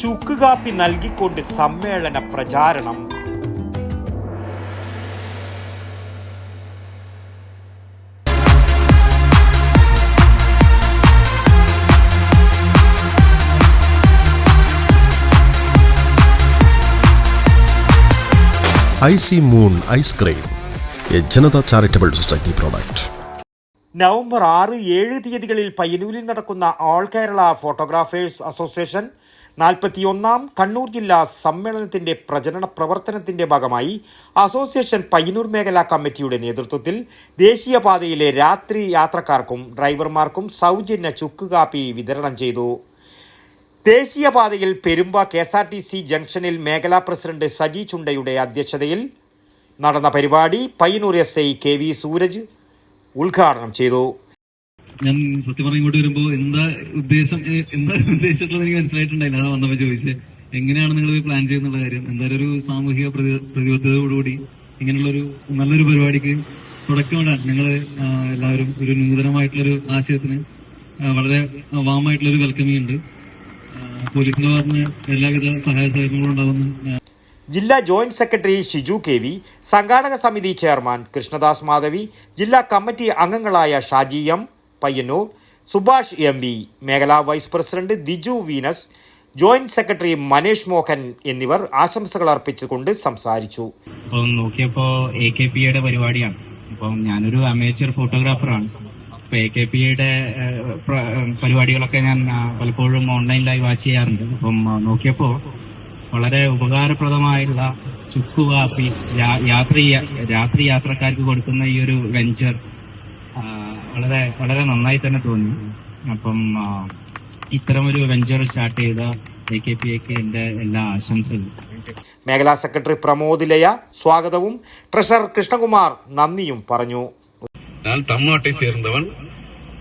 ചുക്കുകാപ്പി നൽകിക്കൊണ്ട് സമ്മേളന പ്രചാരണം. Icy moon ice cream A Janata charitable society product. November ആറ് ഏഴ് തീയതികളിൽ പയ്യന്നൂരിൽ നടക്കുന്ന ഓൾ കേരള ഫോട്ടോഗ്രാഫേഴ്സ് അസോസിയേഷൻ നാൽപ്പത്തിയൊന്നാം കണ്ണൂർ ജില്ലാ സമ്മേളനത്തിന്റെ പ്രചരണ പ്രവർത്തനത്തിന്റെ ഭാഗമായി അസോസിയേഷൻ പയ്യന്നൂർ മേഖലാ കമ്മിറ്റിയുടെ നേതൃത്വത്തിൽ ദേശീയപാതയിലെ രാത്രി യാത്രക്കാർക്കും ഡ്രൈവർമാർക്കും സൗജന്യ ചുക്കുകാപ്പി വിതരണം ചെയ്തു. ദേശീയപാതയിൽ Perumba K S R T C ജംഗ്ഷനിൽ മേഖലാ പ്രസിഡന്റ് സജി ചുണ്ടയുടെ അധ്യക്ഷതയിൽ നടന്ന പരിപാടി Payyanur S I K V Sooraj ഉദ്ഘാടനം ചെയ്തു. ഞാൻ സത്യം പറഞ്ഞ ഇങ്ങോട്ട് വരുമ്പോ എന്താ ഉദ്ദേശം എന്താ ഉദ്ദേശിച്ചിട്ടുള്ളത് എനിക്ക് മനസ്സിലായിട്ടുണ്ടായില്ല. അതാ വന്നപ്പോ ചോദിച്ചത് എങ്ങനെയാണ് നിങ്ങൾ പ്ലാൻ ചെയ്യുന്നുള്ള കാര്യം? എന്തായാലും ഒരു സാമൂഹിക പ്രതി- പ്രതിബദ്ധതയോടുകൂടി ഇങ്ങനെയുള്ളൊരു നല്ലൊരു പരിപാടിക്ക് തുടക്കമിടാൻ നിങ്ങൾ എല്ലാവരും ഒരു നൂതനമായിട്ടുള്ളൊരു ആശയത്തിന് വളരെ വാമായിട്ടുള്ളൊരു വെൽക്കമിങ് ഉണ്ട് പോലീസിന്റെ ഭാഗത്ത് എല്ലാവിധ സഹായ സഹകരണങ്ങളും ഉണ്ടാവുന്ന ജില്ലാ joint secretary Shiju K V സംഘാടക സമിതി ചെയർമാൻ കൃഷ്ണദാസ് മാധവി ജില്ലാ കമ്മിറ്റി അംഗങ്ങളായ Shaji M Payyanur Subhash M V മേഖലാ vice president Diju Venus joint secretary Manesh Mohan എന്നിവർ ആശംസകൾ അർപ്പിച്ചുകൊണ്ട് സംസാരിച്ചു. നോക്കിയപ്പോ എ കെ പി യുടെ പരിപാടിയാണ്. അപ്പം ഞാനൊരു അമേച്ചർ ഫോട്ടോഗ്രാഫറാണ് അപ്പൊ എ കെ പി യുടെ പരിപാടികളൊക്കെ ഞാൻ പലപ്പോഴും ഓൺലൈനിലായി വാച്ച് ചെയ്യാറുണ്ട്. അപ്പം നോക്കിയപ്പോ വളരെ ഉപകാരപ്രദമായുള്ള ചുക്കുകാപ്പി യാ- യാത്രി രാത്രി യാത്രക്കാർക്ക് കൊടുക്കുന്ന ഈ ഒരു വെഞ്ചർ വളരെ വളരെ നന്നായി തന്നെ തോന്നി അപ്പം ആ, ഇത്തരമൊരു വെഞ്ചർ സ്റ്റാർട്ട് ചെയ്ത എ കെ പി എക്ക് എന്റെ എല്ലാ ആശംസകളും മേഖലാ സെക്രട്ടറി പ്രമോദ് ലയ സ്വാഗതവും ട്രഷറർ കൃഷ്ണകുമാർ നന്ദിയും പറഞ്ഞു நான் தமிழ்நாட்டை சேர்ந்தவன்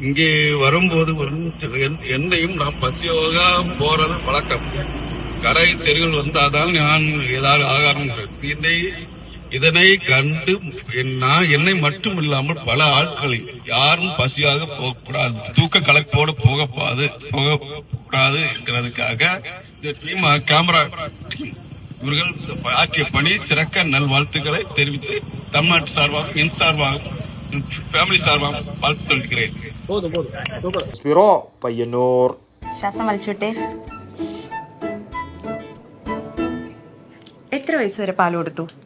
இங்கே வரும்போது ஒரு என்- என்னையும் நான் பசியோக போறது பழக்கம் கடை தெருவில் வந்தாதான் நான் ஏதாவது ஆகாரம் இதை இதனை கண்டு என்- நான் என்னை மட்டும் இல்லாமல் பல ஆட்களை யாரும் பசியாக போகக்கூடாது தூக்க கலப்போடு போகக்கூடாது போகக்கூடாது என்கிறதுக்காக இந்த டீம் கேமரா டீம் இவர்கள் ஆற்றிய பணி சிறக்க நல்வாழ்த்துக்களை தெரிவித்து தமிழ்நாட்டு சார்பாக என் சார்பாக என் ஃபேமிலி சார்பாக வாழ்த்து சொல்கிறேன் സ്പിറോ പയ്യന്നൂർ ശ്വാസം വലിച്ചുവിട്ടെ എത്ര വയസ്സ് വരെ പാൽ കൊടുത്തു ഉം,